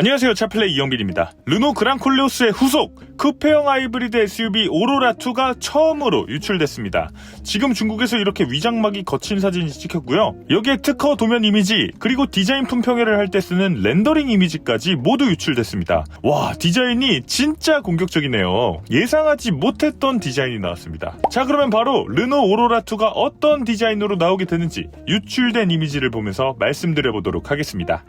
안녕하세요. 차플레이 이영빈입니다. 르노 그랑콜레오스의 후속 쿠페형 하이브리드 SUV 오로라2가 처음으로 유출됐습니다. 지금 중국에서 이렇게 위장막이 거친 사진이 찍혔고요. 여기에 특허 도면 이미지 그리고 디자인 품평회를 할 때 쓰는 렌더링 이미지까지 모두 유출됐습니다. 와 디자인이 진짜 공격적이네요. 예상하지 못했던 디자인이 나왔습니다. 자 그러면 바로 르노 오로라2가 어떤 디자인으로 나오게 되는지 유출된 이미지를 보면서 말씀드려보도록 하겠습니다.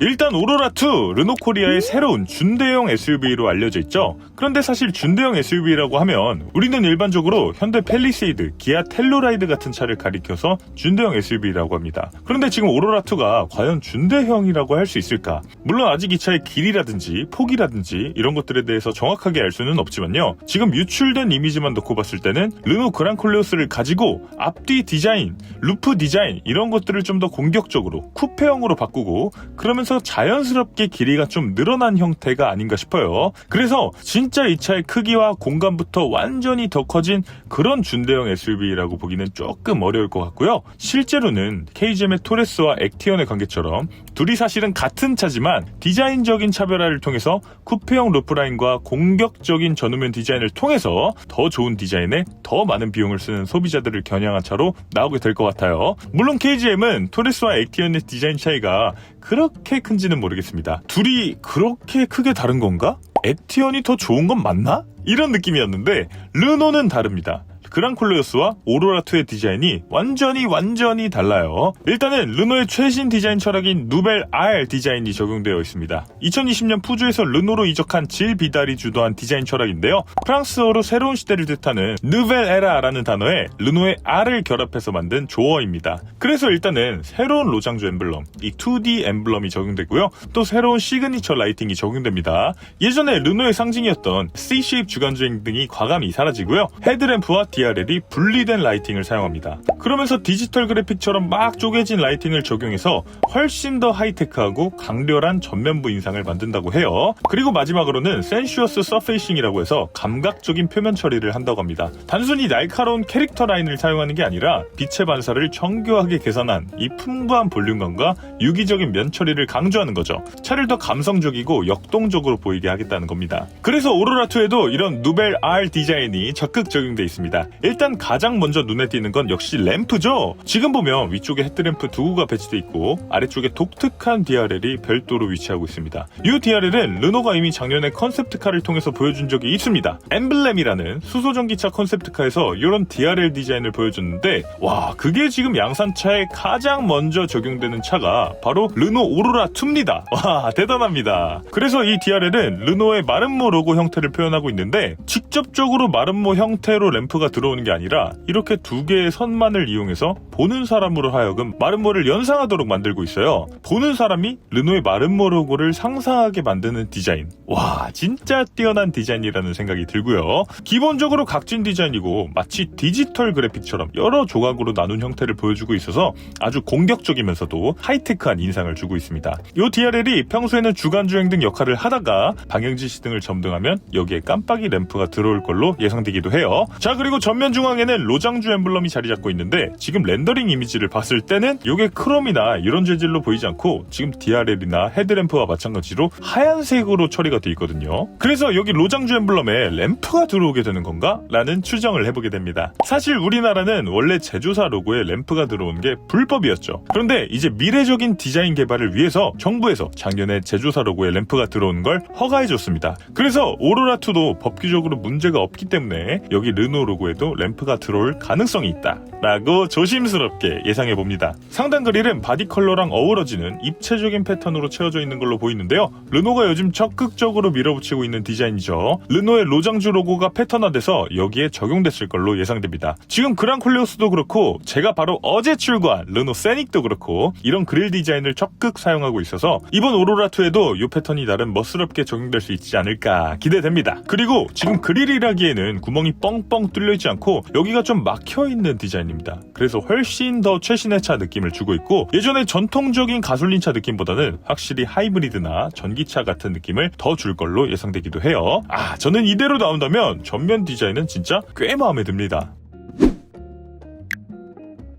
일단 오로라2 르노코리아의 새로운 준대형 SUV로 알려져 있죠. 그런데 사실 준대형 SUV라고 하면 우리는 일반적으로 현대 펠리세이드, 기아 텔로라이드 같은 차를 가리켜서 준대형 SUV라고 합니다. 그런데 지금 오로라2가 과연 준대형이라고 할 수 있을까? 물론 아직 이 차의 길이라든지 폭이라든지 이런 것들에 대해서 정확하게 알 수는 없지만요. 지금 유출된 이미지만 놓고 봤을 때는 르노 그랑콜레오스를 가지고 앞뒤 디자인, 루프 디자인 이런 것들을 좀 더 공격적으로 쿠페형으로 바꾸고 그러면 서 자연스럽게 길이가 좀 늘어난 형태가 아닌가 싶어요. 그래서 진짜 이 차의 크기와 공간부터 완전히 더 커진 그런 준대형 SUV라고 보기는 조금 어려울 것 같고요. 실제로는 KGM의 토레스와 액티언의 관계처럼 둘이 사실은 같은 차지만 디자인적인 차별화를 통해서 쿠페형 루프라인과 공격적인 전후면 디자인을 통해서 더 좋은 디자인에 더 많은 비용을 쓰는 소비자들을 겨냥한 차로 나오게 될 것 같아요. 물론 KGM은 토레스와 액티언의 디자인 차이가 그렇게 큰지는 모르겠습니다. 둘이 그렇게 크게 다른 건가? 액티언이 더 좋은 건 맞나? 이런 느낌이었는데 르노는 다릅니다. 그랑콜레오스와 오로라2의 디자인이 완전히 완전히 달라요. 일단은 르노의 최신 디자인 철학인 누벨 R 디자인이 적용되어 있습니다. 2020년 푸주에서 르노로 이적한 질 비달이 주도한 디자인 철학인데요. 프랑스어로 새로운 시대를 뜻하는 누벨 에라라는 단어에 르노의 R을 결합해서 만든 조어입니다. 그래서 일단은 새로운 로장주 엠블럼, 이 2D 엠블럼이 적용되고요. 또 새로운 시그니처 라이팅이 적용됩니다. 예전에 르노의 상징이었던 C-쉐입 주간주행 등이 과감히 사라지고요. 헤드램프와 DRL이 분리된 라이팅을 사용합니다. 그러면서 디지털 그래픽처럼 막 쪼개진 라이팅을 적용해서 훨씬 더 하이테크하고 강렬한 전면부 인상을 만든다고 해요. 그리고 마지막으로는 센슈어스 서페이싱이라고 해서 감각적인 표면 처리를 한다고 합니다. 단순히 날카로운 캐릭터 라인을 사용하는 게 아니라 빛의 반사를 정교하게 계산한 이 풍부한 볼륨감과 유기적인 면 처리를 강조하는 거죠. 차를 더 감성적이고 역동적으로 보이게 하겠다는 겁니다. 그래서 오로라2에도 이런 누벨 R 디자인이 적극 적용돼 있습니다. 일단 가장 먼저 눈에 띄는 건 역시 램프죠. 지금 보면 위쪽에 헤드램프 두 구가 배치돼 있고 아래쪽에 독특한 DRL이 별도로 위치하고 있습니다. 이 DRL은 르노가 이미 작년에 컨셉트카를 통해서 보여준 적이 있습니다. 엠블렘이라는 수소전기차 컨셉트카에서 이런 DRL 디자인을 보여줬는데 와 그게 지금 양산차에 가장 먼저 적용되는 차가 바로 르노 오로라 2입니다. 와 대단합니다. 그래서 이 DRL은 르노의 마름모 로고 형태를 표현하고 있는데 직접적으로 마름모 형태로 램프가 들어오는 게 아니라 이렇게 두 개의 선만을 이용해서 보는 사람으로 하여금 마름모를 연상하도록 만들고 있어요. 보는 사람이 르노의 마름모 로고를 상상하게 만드는 디자인. 와 진짜 뛰어난 디자인이라는 생각이 들고요. 기본적으로 각진 디자인이고 마치 디지털 그래픽처럼 여러 조각으로 나눈 형태를 보여주고 있어서 아주 공격적이면서도 하이테크한 인상을 주고 있습니다. 이 DRL이 평소에는 주간 주행 등 역할을 하다가 방향 지시 등을 점등하면 여기에 깜빡이 램프가 들어올 걸로 예상되기도 해요. 자 그리고 전면 중앙에는 로장주 엠블럼이 자리 잡고 있는데 지금 렌더링 이미지를 봤을 때는 이게 크롬이나 이런 재질로 보이지 않고 지금 DRL이나 헤드램프와 마찬가지로 하얀색으로 처리가 돼 있거든요. 그래서 여기 로장주 엠블럼에 램프가 들어오게 되는 건가? 라는 추정을 해보게 됩니다. 사실 우리나라는 원래 제조사 로고에 램프가 들어온 게 불법이었죠. 그런데 이제 미래적인 디자인 개발을 위해서 정부에서 작년에 제조사 로고에 램프가 들어오는 걸 허가해줬습니다. 그래서 오로라2도 법규적으로 문제가 없기 때문에 여기 르노 로고에 도 램프가 들어올 가능성이 있다. 라고 조심스럽게 예상해 봅니다. 상단 그릴은 바디 컬러랑 어우러지는 입체적인 패턴으로 채워져 있는 걸로 보이는데요. 르노가 요즘 적극적으로 밀어붙이고 있는 디자인이죠. 르노의 로장주 로고가 패턴화돼서 여기에 적용됐을 걸로 예상됩니다. 지금 그랑 콜레오스도 그렇고 제가 바로 어제 출고한 르노 세닉도 그렇고 이런 그릴 디자인을 적극 사용하고 있어서 이번 오로라2에도 이 패턴이 나름 멋스럽게 적용될 수 있지 않을까 기대됩니다. 그리고 지금 그릴이라기에는 구멍이 뻥뻥 뚫려 있지 않고 여기가 좀 막혀 있는 디자인입니다. 그래서 훨씬 더 최신의 차 느낌을 주고 있고 예전에 전통적인 가솔린차 느낌보다는 확실히 하이브리드나 전기차 같은 느낌을 더 줄 걸로 예상되기도 해요. 아 저는 이대로 나온다면 전면 디자인은 진짜 꽤 마음에 듭니다.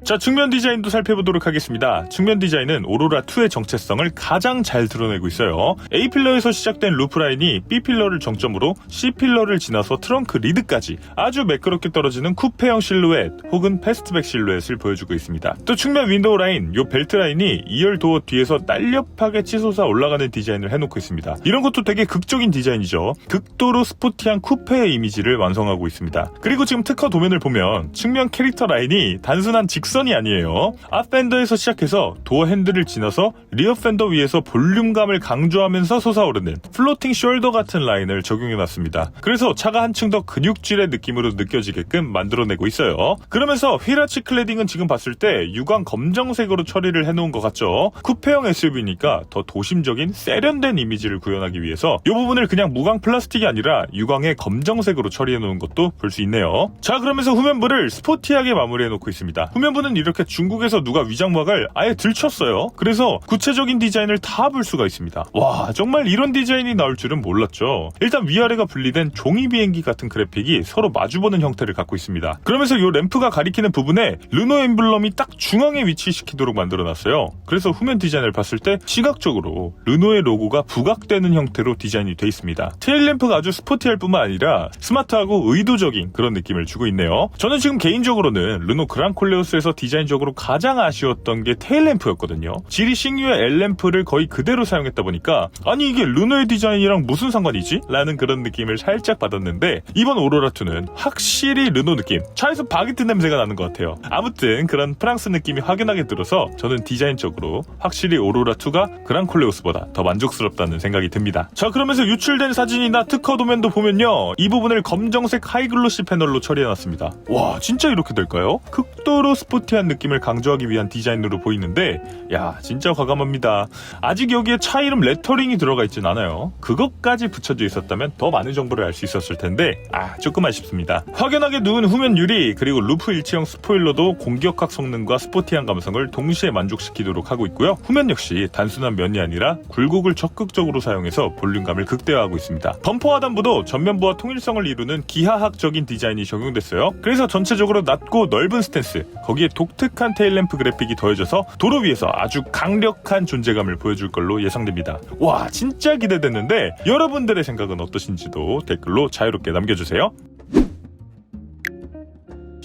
자, 측면 디자인도 살펴보도록 하겠습니다. 측면 디자인은 오로라2의 정체성을 가장 잘 드러내고 있어요. A필러에서 시작된 루프라인이 B필러를 정점으로 C필러를 지나서 트렁크 리드까지 아주 매끄럽게 떨어지는 쿠페형 실루엣 혹은 패스트백 실루엣을 보여주고 있습니다. 또 측면 윈도우 라인, 요 벨트 라인이 2열 도어 뒤에서 날렵하게 치솟아 올라가는 디자인을 해놓고 있습니다. 이런 것도 되게 극적인 디자인이죠. 극도로 스포티한 쿠페의 이미지를 완성하고 있습니다. 그리고 지금 특허 도면을 보면 측면 캐릭터 라인이 단순한 직선 이 아니에요. 앞펜더에서 시작해서 도어 핸들을 지나서 리어 펜더 위에서 볼륨감을 강조하면서 솟아오르는 플로팅 숄더 같은 라인을 적용해놨습니다. 그래서 차가 한층 더 근육질의 느낌으로 느껴지게끔 만들어내고 있어요. 그러면서 휘라치 클래딩은 지금 봤을 때 유광 검정색으로 처리를 해놓은 것 같죠. 쿠페형 SUV니까 더 도심적인 세련된 이미지를 구현하기 위해서 이 부분을 그냥 무광 플라스틱이 아니라 유광의 검정색으로 처리해놓은 것도 볼 수 있네요. 자 그러면서 후면부를 스포티하게 마무리해놓고 있습니다. 후면부는 이렇게 중국에서 누가 위장막을 아예 들쳤어요. 그래서 구체적인 디자인을 다 볼 수가 있습니다. 와 정말 이런 디자인이 나올 줄은 몰랐죠. 일단 위아래가 분리된 종이 비행기 같은 그래픽이 서로 마주보는 형태를 갖고 있습니다. 그러면서 이 램프가 가리키는 부분에 르노 엠블럼이 딱 중앙에 위치시키도록 만들어놨어요. 그래서 후면 디자인을 봤을 때 시각적으로 르노의 로고가 부각되는 형태로 디자인이 돼 있습니다. 테일 램프가 아주 스포티할 뿐만 아니라 스마트하고 의도적인 그런 느낌을 주고 있네요. 저는 지금 개인적으로는 르노 그랑콜레오스에서 디자인적으로 가장 아쉬웠던 게 테일 램프였거든요. 지리 신규의 L 램프를 거의 그대로 사용했다 보니까 아니 이게 르노의 디자인이랑 무슨 상관이지? 라는 그런 느낌을 살짝 받았는데 이번 오로라2는 확실히 르노 느낌 차에서 바게트 냄새가 나는 것 같아요. 아무튼 그런 프랑스 느낌이 확연하게 들어서 저는 디자인적으로 확실히 오로라2가 그랑콜레오스보다 더 만족스럽다는 생각이 듭니다. 자 그러면서 유출된 사진이나 특허 도면도 보면요 이 부분을 검정색 하이글로시 패널로 처리해놨습니다. 와 진짜 이렇게 될까요? 극도로 스포 티한 느낌을 강조하기 위한 디자인으로 보이는데 야 진짜 과감합니다. 아직 여기에 차 이름 레터링이 들어가 있진 않아요. 그것까지 붙여져 있었다면 더 많은 정보를 알 수 있었을 텐데 아 조금 아쉽습니다. 확연하게 누운 후면 유리 그리고 루프 일체형 스포일러도 공격학 성능과 스포티한 감성을 동시에 만족시키도록 하고 있고요. 후면 역시 단순한 면이 아니라 굴곡을 적극적으로 사용해서 볼륨감을 극대화하고 있습니다. 범퍼 하단부도 전면부와 통일성을 이루는 기하학적인 디자인이 적용됐어요. 그래서 전체적으로 낮고 넓은 스탠스, 거기에 독특한 테일램프 그래픽이 더해져서 도로 위에서 아주 강력한 존재감을 보여줄 걸로 예상됩니다. 와, 진짜 기대됐는데 여러분들의 생각은 어떠신지도 댓글로 자유롭게 남겨주세요.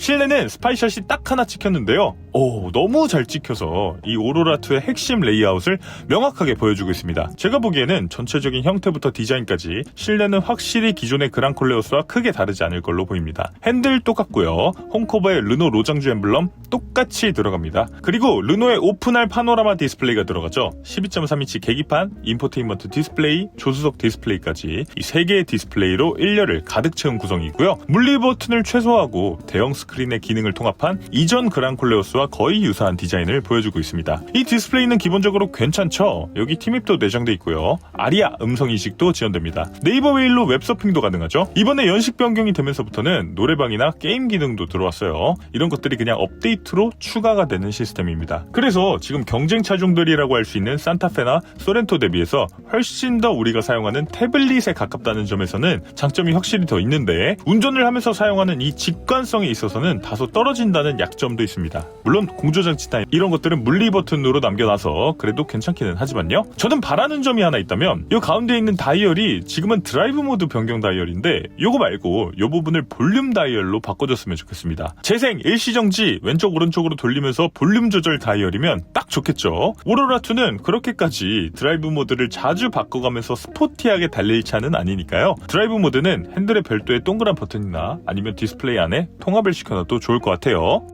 실내는 스파이샷이 딱 하나 찍혔는데요. 오, 너무 잘 찍혀서 이 오로라2의 핵심 레이아웃을 명확하게 보여주고 있습니다. 제가 보기에는 전체적인 형태부터 디자인까지 실내는 확실히 기존의 그랑콜레오스와 크게 다르지 않을 걸로 보입니다. 핸들 똑같고요. 홈커버에 르노 로장주 엠블럼 똑같이 들어갑니다. 그리고 르노의 오픈할 파노라마 디스플레이가 들어가죠. 12.3인치 계기판, 인포테인먼트 디스플레이, 조수석 디스플레이까지 이세 개의 디스플레이로 1열을 가득 채운 구성이고요. 물리 버튼을 최소화하고 대형 스크린 의 기능을 통합한 이전 그랑콜레오스와 거의 유사한 디자인을 보여주고 있습니다. 이 디스플레이는 기본적으로 괜찮죠? 여기 티맵도 내장돼 있고요. 아리아 음성 인식도 지원됩니다. 네이버 웨일로 웹서핑도 가능하죠? 이번에 연식 변경이 되면서부터는 노래방이나 게임 기능도 들어왔어요. 이런 것들이 그냥 업데이트로 추가가 되는 시스템입니다. 그래서 지금 경쟁 차종들이라고 할 수 있는 산타페나 소렌토 대비해서 훨씬 더 우리가 사용하는 태블릿에 가깝다는 점에서는 장점이 확실히 더 있는데 운전을 하면서 사용하는 이 직관성에 있어서는 다소 떨어진다는 약점도 있습니다. 물론 공조장치 타임 이런 것들은 물리 버튼으로 남겨놔서 그래도 괜찮기는 하지만요. 저는 바라는 점이 하나 있다면 이 가운데 있는 다이얼이 지금은 드라이브 모드 변경 다이얼인데 요거 말고 요 부분을 볼륨 다이얼로 바꿔줬으면 좋겠습니다. 재생 일시정지 왼쪽 오른쪽으로 돌리면서 볼륨 조절 다이얼이면 딱 좋겠죠. 오로라2는 그렇게까지 드라이브 모드를 자주 바꿔가면서 스포티하게 달릴 차는 아니니까요. 드라이브 모드는 핸들의 별도의 동그란 버튼이나 아니면 디스플레이 안에 통합을 시켜 놔도 좋을 것 같아요.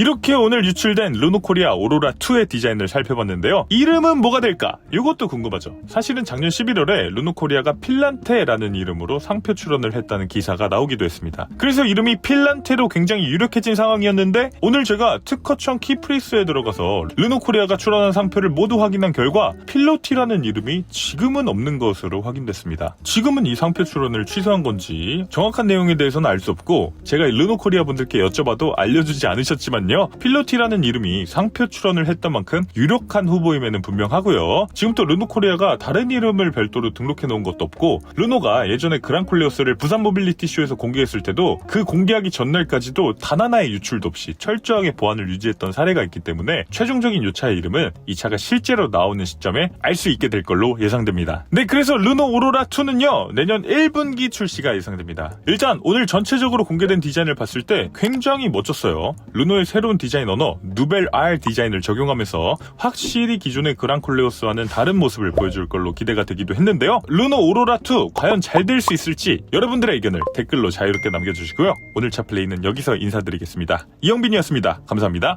이렇게 오늘 유출된 르노코리아 오로라2의 디자인을 살펴봤는데요. 이름은 뭐가 될까? 이것도 궁금하죠. 사실은 작년 11월에 르노코리아가 필란테라는 이름으로 상표 출원을 했다는 기사가 나오기도 했습니다. 그래서 이름이 필란테로 굉장히 유력해진 상황이었는데 오늘 제가 특허청 키프리스에 들어가서 르노코리아가 출원한 상표를 모두 확인한 결과 필로티라는 이름이 지금은 없는 것으로 확인됐습니다. 지금은 이 상표 출원을 취소한 건지 정확한 내용에 대해서는 알 수 없고 제가 르노코리아 분들께 여쭤봐도 알려주지 않으셨지만 요. 보면요. 필로티라는 이름이 상표 출원을 했던 만큼 유력한 후보임에는 분명하고요. 지금 또 르노 코리아가 다른 이름을 별도로 등록해 놓은 것도 없고 르노가 예전에 그랑콜레오스를 부산 모빌리티 쇼에서 공개했을 때도 그 공개하기 전날까지도 단 하나의 유출도 없이 철저하게 보안을 유지했던 사례가 있기 때문에 최종적인 요 차의 이름은 이 차가 실제로 나오는 시점에 알 수 있게 될 걸로 예상됩니다. 네, 그래서 르노 오로라 2는요 내년 1분기 출시가 예상됩니다. 일단 오늘 전체적으로 공개된 디자인을 봤을 때 굉장히 멋졌어요. 르노의 새로운 디자인 언어 누벨 R 디자인을 적용하면서 확실히 기존의 그랑콜레오스와는 다른 모습을 보여줄 걸로 기대가 되기도 했는데요. 르노 오로라 2 과연 잘 될 수 있을지 여러분들의 의견을 댓글로 자유롭게 남겨주시고요. 오늘 차 플레이는 여기서 인사드리겠습니다. 이영빈이었습니다. 감사합니다.